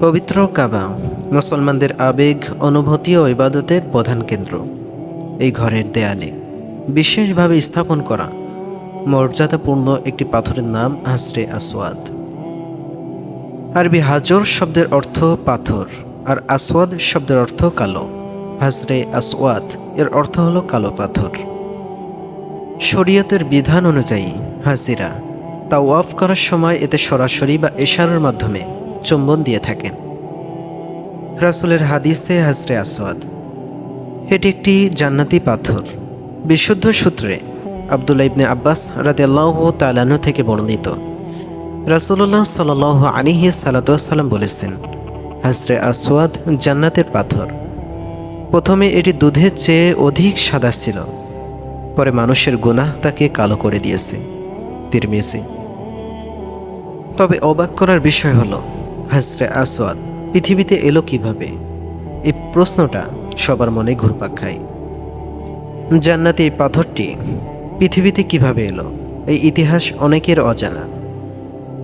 পবিত্র কাবা, মুসলমানদের আবেগ, অনুভূতি ও ইবাদতের প্রধান কেন্দ্র। এই ঘরের দেয়ালে বিশেষভাবে স্থাপন করা মর্যাদাপূর্ণ একটি পাথরের নাম হাসরে আসওয়াদ। আরবি হাজর শব্দের অর্থ পাথর আর আসওয়াদ শব্দের অর্থ কালো। হাজরে আসওয়াদ এর অর্থ হলো কালো পাথর। শরীয়তের বিধান অনুযায়ী হাজিরা তাওয়াফ করার সময় এতে সরাসরি বা এশারার মাধ্যমে চুম্বন দিয়ে থাকেন। রাসুলের হাদিসে হাজরে আসওয়াদ, এটি একটি জান্নাতি পাথর। বিশুদ্ধ সূত্রে আবদুল্লা ইবনে আব্বাস রাদিয়াল্লাহ তালানু থেকে বর্ণিত। রাসুল্লাহ সাল আলিহি সালাতাম বলেছেন, হাজরে আসওয়াদ জান্নাতের পাথর। প্রথমে এটি দুধের চেয়ে অধিক সাদা ছিল, পরে মানুষের গুনাহ তাকে কালো করে দিয়েছে। তিরমিজি তবে অবাক করার বিষয় হলো, হাজরে আসওয়াদ, পৃথিবীতে এলো কীভাবে? এই প্রশ্নটা সবার মনে ঘুরপাক খায়। জান্নাতি এই পাথরটি পৃথিবীতে কীভাবে এলো? এই ইতিহাস অনেকের অজানা।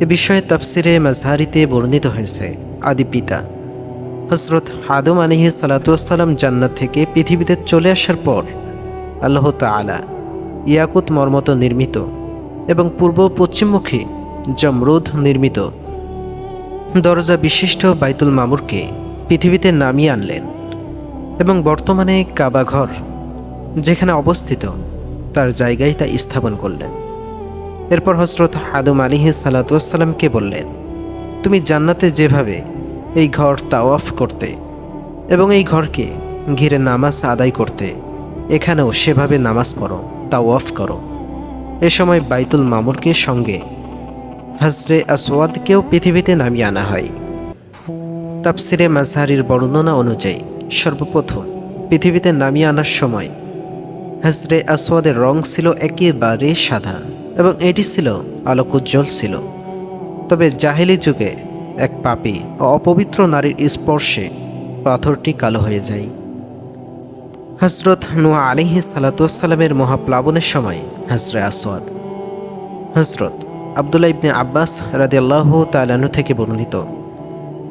এ বিষয়ে তাফসিরে মাঝহারিতে বর্ণিত হয়েছে, আদি পিতা। হজরত হাদম আলিহি সালাতাম জান্নাত থেকে পৃথিবীতে চলে আসার পর আল্লাহ তালা ইয়াকুত মর্মত নির্মিত এবং পূর্ব পশ্চিমমুখী জমরুদ নির্মিত। দরজা বিশিষ্ট বাইতুল মামুরকে পৃথিবীতে নামিয়ে আনলেন এবং বর্তমানে কাবাঘর যেখানে অবস্থিত তার জায়গায় তা স্থাপন করলেন। এরপর হজরত হাদুম আলিহি সালাতামকে বললেন, তুমি জান্নাতে যেভাবে এই ঘর তাওয়াফ করতে এবং এই ঘরকে ঘিরে নামাজ আদায় করতে এখানেও সেভাবে নামাজ পড়ো, তাওয়াফ করো। এ সময় বাইতুল মামুরকে সঙ্গে হাজরে আসওয়াদকেও পৃথিবীতে নামিয়ে আনা হয়। তাপসিরে মাজহারির বর্ণনা অনুযায়ী, সর্বপ্রথম পৃথিবীতে নামিয়ে আনার সময় হাজরে আসওয়াদের রং ছিল একেবারে সাদা এবং এটি ছিল আলোকোজ্জ্বল ছিল। তবে জাহেলি যুগে এক পাপী ও অপবিত্র নারীর স্পর্শে পাথরটি কালো হয়ে যায়। হজরত নুয়া আলিহি সালাতামের মহাপ্লাবনের সময় হাজরে আসওয়াদ, হজরত আবদুল্লাহ ইবনে আব্বাস রাদিয়াল্লাহ তালানু থেকে বর্ণিত।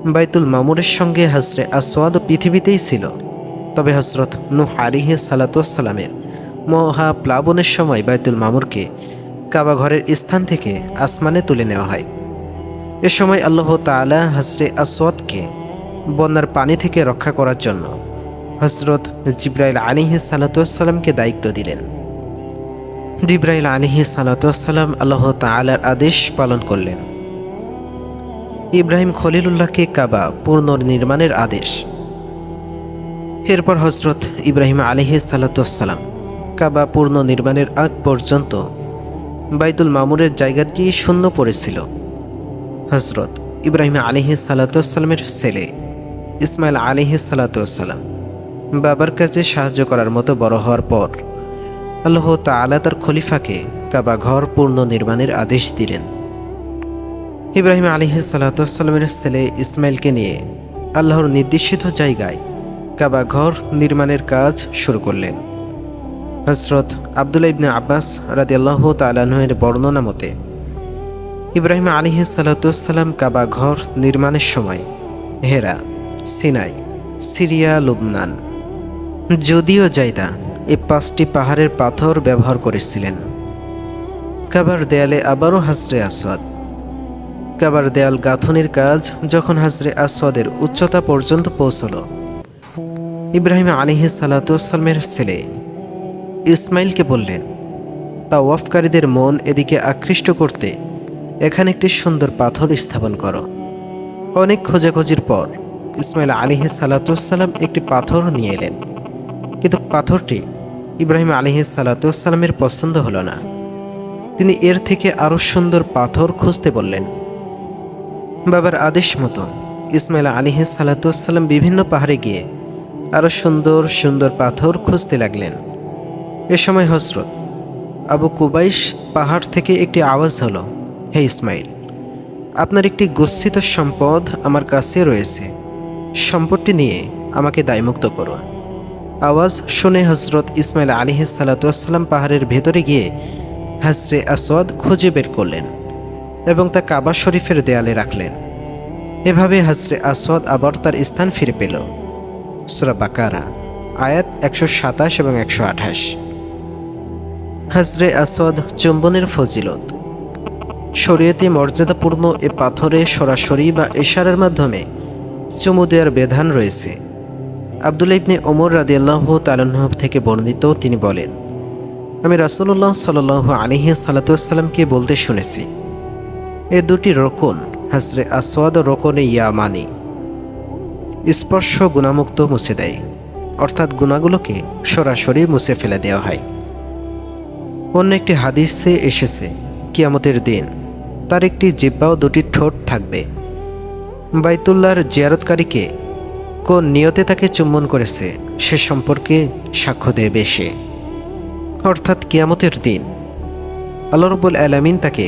বাইতুল মামুরের সঙ্গে হাজরে আসওয়াদ পৃথিবীতেই ছিল। তবে হজরত নুহ আলিহি সালাতামের মহা প্লাবনের সময় বাইতুল মামুরকে কাবা ঘরের স্থান থেকে আসমানে তুলে নেওয়া হয়। এ সময় আল্লাহ তালা হজরে আসওয়াদকে বন্যার পানি থেকে রক্ষা করার জন্য হজরত জিব্রাইল আলিহি সালাতামকে দায়িত্ব দিলেন। জিব্রাইল আলিহি সালাতাম আল্লাহ তালার আদেশ পালন করলেন। ইব্রাহিম খলিলুল্লাহকে কাবা পুনর্নির্মাণের আদেশ। এরপর হজরত ইব্রাহিম আলিহি সালাতাম কাবা পুনর্নির্মাণের আগ পর্যন্ত বাইতুল মামুরের জায়গাটি শূন্য পড়েছিল। হজরত ইব্রাহিম আলিহি সালাতামের ছেলে ইসমাইল আলিহি সালাতাম বাবার কাছে সাহায্য করার মতো বড় হওয়ার পর আল্লাহ তালা তার খলিফাকে কাবা ঘর পূর্ণ নির্মাণের আদেশ দিলেন। ইব্রাহিম আলী সালাতামের ছেলে ইসমাইলকে নিয়ে আল্লাহর নির্দেশিত জায়গায় কাবা ঘর নির্মাণের কাজ শুরু করলেন। হজরত আবদুল্লা ইবনে আব্বাস রাদি আল্লাহ তালাহের বর্ণনা মতে, ইব্রাহিম আলিহি সালাতাম কাবা ঘর নির্মাণের সময় হেরা, সিনাই, সিরিয়া, লুবনান, যদিও জায়দা এই পাঁচটি পাহাড়ের পাথর ব্যবহার করেছিলেন। কাবার দেয়ালে আবারও হাসরে আসওয়াদ। কাবার দেয়াল গাঁথনির কাজ যখন হাজরে আসওয়াদের উচ্চতা পর্যন্ত পৌঁছল। ইব্রাহিম আলিহি সালাতামের ছেলে ইসমাইলকে বললেন তা ওয়াফকারীদের মন এদিকে আকৃষ্ট করতে এখানে একটি সুন্দর পাথর স্থাপন করো। অনেক খোঁজাখুঁজির পর ইসমাইল আলিহি সালাতাম একটি পাথর নিয়ে এলেন। কিন্তু পাথরটি ইব্রাহিম আলিহি সালাতামের পছন্দ হলো না। তিনি এর থেকে আরও সুন্দর পাথর খুঁজতে বললেন, বাবার আদেশ মতো ইসমাইল আলিহি সালাতাম বিভিন্ন পাহাড়ে গিয়ে আরও সুন্দর সুন্দর পাথর খুঁজতে লাগলেন। এ সময় হজরত আবু কুবাইশ পাহাড় থেকে একটি আওয়াজ হলো, হে ইসমাইল, আপনার একটি গচ্ছিত সম্পদ আমার কাছে রয়েছে। সম্পদটি নিয়ে আমাকে দায়মুক্ত করো আওয়াজ শুনে হজরত ইসমাইল আলিহ সালাতাম পাহাড়ের ভেতরে গিয়ে হাসরে আসওয়াদ খুঁজে বের করলেন এবং তা কাবা শরীফের দেয়ালে রাখলেন। এভাবে হাজরে আসওয়াদ আবার তার স্থান ফিরে পেল। সুরা বাকারা, আয়াত একশো সাতাশ এবং একশো আঠাশ। হাজরে আসওয়াদ চুম্বনের ফজিলত। শরীয়তে মর্যাদাপূর্ণ এ পাথরে সরাসরি বা ইশারার মাধ্যমে চুমু দেওয়ার বিধান রয়েছে। আবদুল্লা ইবনে ওমর রাদি রাদিয়াল্লাহ তালাহ থেকে বর্ণিত তিনি বলেন, আমি রাসুল্লাহ সাল আলিহি সালাতামকে বলতে শুনেছি, এ দুটি রোকন হাসরে আসওয়াদ রোকনে ইয়ামানি, স্পর্শ গুণামুক্ত মুছে দেয়, অর্থাৎ গুণাগুলোকে সরাসরি মুছে ফেলে দেওয়া হয়। অন্য একটি হাদিসে এসেছে, কিয়ামতের দিন তার একটি জিব্বা ও দুটি ঠোঁট থাকবে। বাইতুল্লাহর জিয়ারতকারীকে কোন নিয়তে তাকে চুম্বন করেছে, সে সম্পর্কে সাক্ষ্য দেবে সে অর্থাৎ কিয়ামতের দিন, আল্লাহ রব্বুল আলামিন তাকে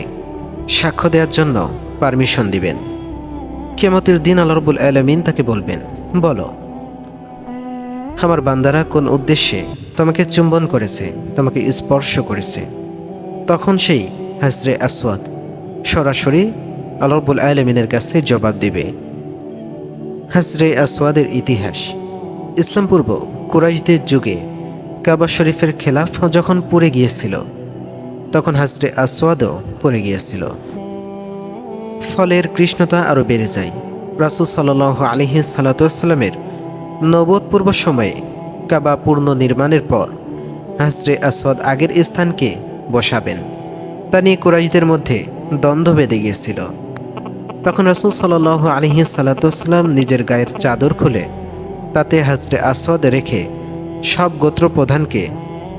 সাক্ষ্য দেওয়ার জন্য পারমিশন দিবেন। কিয়ামতের দিন আল্লাহ রব্বুল আলামিন তাকে বলবেন, বলো, আমার বান্দারা কোন উদ্দেশ্যে তোমাকে চুম্বন করেছে, তোমাকে স্পর্শ করেছে? তখন সেই হাজরে আসওয়াদ সরাসরি আলরবুল আলমিনের কাছে জবাব দিবে। হাজরে আসওয়াদের ইতিহাস। ইসলাম পূর্ব কুরাইশদের যুগে কাবা শরীফের খেলাফ যখন পুড়ে গিয়েছিল, তখন হাসরে আসওয়াদও পড়ে গিয়েছিল। ফলের কৃষ্ণতা আরও বেড়ে যায়। রাসুল সাল আলিহি সাল্লাতামের নবদপূর্ব সময়ে কাবা পূর্ণ নির্মাণের পর হাসরে আসওয়াদ আগের স্থানকে বসাবেন। তা নিয়ে কুরাইশদের মধ্যে দ্বন্দ্ব বেঁধে গিয়েছিল। তখন রাসুল সাল আলিহি সাল্লাতাম নিজের গায়ের চাদর খুলে, তাতে হাজরে আসওয়াদ রেখে সব গোত্র প্রধানকে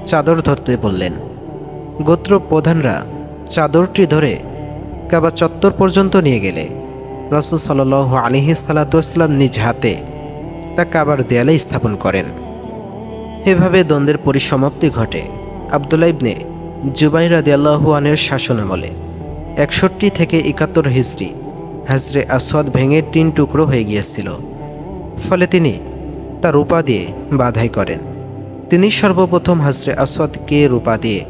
চাদর ধরতে বললেন। গোত্র প্রধানরা চাদরটি ধরে কাবা চত্বর পর্যন্ত নিয়ে গেলে। রসুল সাল আলিহি সাল্লাতাম নিজ হাতে তা কাবার দেয়ালে স্থাপন করেন। এভাবে দ্বন্দ্বের পরিসমাপ্তি ঘটে। আবদুল্লা ইবনে জুবাই আল্লাহুয়ানের শাসনামলে একষট্টি থেকে একাত্তর হিজড়ি হাজরে আসওয়াদ ভেঙে তিন টুকরো হয়ে গিয়েছিল। ফলে তিনি তা রূপা দিয়ে বাধাই করেন। তিনি সর্বপ্রথম হাজরে আসওয়াদকে রূপা দিয়ে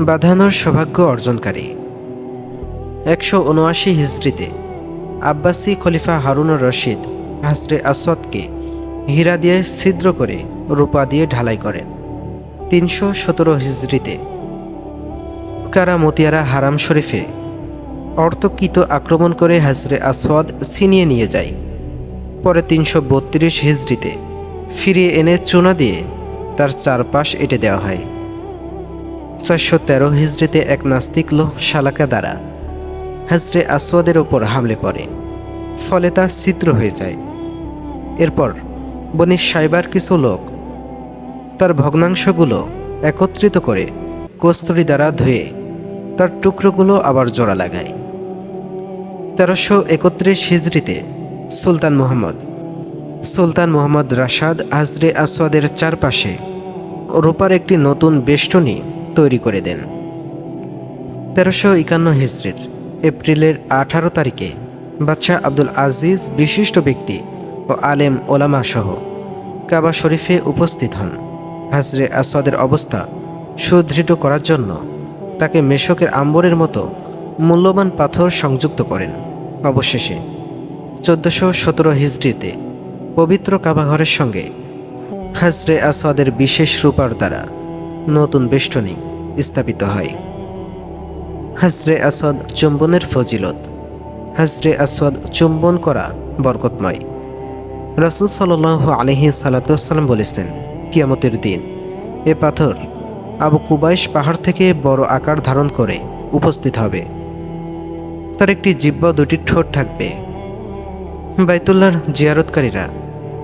বাঁধানোর সৌভাগ্য অর্জনকারী। একশো উনআশি হিজড়িতে আব্বাসি খলিফা হারুনুর রশিদ হাজরে আসওয়াদকে হীরা দিয়ে ছিদ্র করে রূপা দিয়ে ঢালাই করেন। তিনশো সতেরো হিজড়িতে কারা মতিয়ারা হারাম শরীফে অর্থকৃত আক্রমণ করে হাজরে আসওয়াদ ছিনিয়ে নিয়ে যায়। পরে তিনশো বত্রিশ হিজড়িতে ফিরিয়ে এনে চুনা দিয়ে তার চারপাশ এঁটে দেওয়া হয়। চারশো তেরো হিজড়িতে এক নাস্তিক লোক শালাকা দ্বারা হাজরে আসওয়াদের ওপর হামলে পড়ে, ফলে তা ছিদ্র হয়ে যায়। এরপর বনি সাইবার কিছু লোক তার ভগ্নাংশগুলো একত্রিত করে কস্তুরি দ্বারা ধুয়ে তার টুকরোগুলো আবার জোড়া লাগায়। তেরোশো একত্রিশ হিজড়িতে Sultan Mohammad. Sultan Mohammad Rashad আজরে আসওয়াদের চারপাশে রূপার একটি নতুন বেষ্টনী তৈরি করে দেন। তেরোশো একান্ন হিজড়ির এপ্রিলের আঠারো তারিখে বাদশাহ আব্দুল আজিজ বিশিষ্ট ব্যক্তি ও আলেম ওলামা সহ কাবা শরীফে উপস্থিত হন। হাজরে আসওয়াদের অবস্থা সুদৃঢ় করার জন্য তাকে মেশকের আম্বরের মতো মূল্যবান পাথর সংযুক্ত করেন। অবশেষে চোদ্দশো সতেরো হিজড়িতে পবিত্র কাবাঘরের সঙ্গে হাজরে আসওয়াদের বিশেষ রূপার দ্বারা নতুন বেষ্টনী স্থাপিত হয়। হাজরে আসওয়াদ চুম্বনের ফজিলত, হাজরে আসওয়াদ চুম্বন করা বরকতময়। রাসুল সাল আলহি সালাতাম বলেছেন, কিয়ামতের দিন এ পাথর আবু কুবাইশ পাহাড় থেকে বড় আকার ধারণ করে উপস্থিত হবে। তার একটি জিব্বা দুটি ঠোঁট থাকবে। বাইতুল্লাহর জিয়ারতকারীরা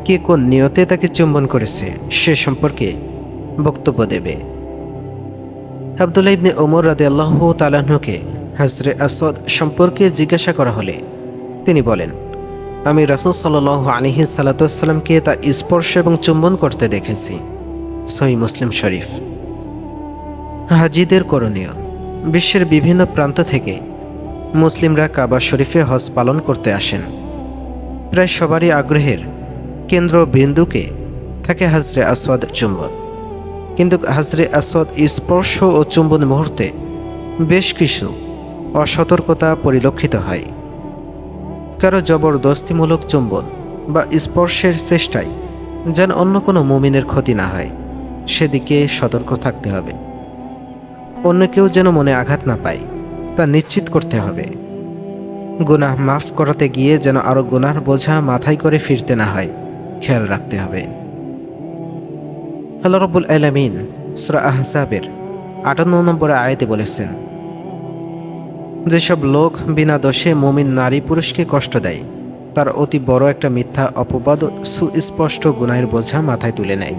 কে কোন নিয়তে তাকে চুম্বন করেছে সে সম্পর্কে বক্তব্য দেবে। আবদুল্লাহ ইবনে ওমর রাদে আল্লাহ তালাহকে হাজরে আসদ সম্পর্কে জিজ্ঞাসা করা হলে তিনি বলেন, আমি রাসুল সাল আলিহি সাল্লাতামকে তা স্পর্শ এবং চুম্বন করতে দেখেছি। সহি মুসলিম শরীফ। হাজিদের করণীয় বিশ্বের বিভিন্ন প্রান্ত থেকে মুসলিমরা কাবা শরীফে হজ পালন করতে আসেন। প্রায় সবারই আগ্রহের কেন্দ্র বিন্দুকে থাকে হাজরে আসওয়াদ চুম্বন। কিন্তু হাজরে আসওয়াদ স্পর্শ ও চুম্বন মুহূর্তে বেশ কিছু অসতর্কতা পরিলক্ষিত হয়। কারও জবরদস্তিমূলক চুম্বন বা স্পর্শের চেষ্টায় যেন অন্য কোনো মুমিনের ক্ষতি না হয়, সেদিকে সতর্ক থাকতে হবে। অন্য কেউ যেন মনে আঘাত না পায়। তা নিশ্চিত করতে হবে। গুনাহ মাফ করাতে গিয়ে যেন আরও গুনার বোঝা মাথায় করে ফিরতে না হয়, খেয়াল রাখতে হবে। আল্লাহ রব্বুল আলামিন সুরা আহসাবের আটান্ন নম্বরে আয়াতে বলেছেন, যেসব লোক বিনা দোষে মুমিন নারী পুরুষকে কষ্ট দেয়, তার অতি বড় একটা মিথ্যা অপবাদ সুস্পষ্ট গুনাহের বোঝা মাথায় তুলে নেয়।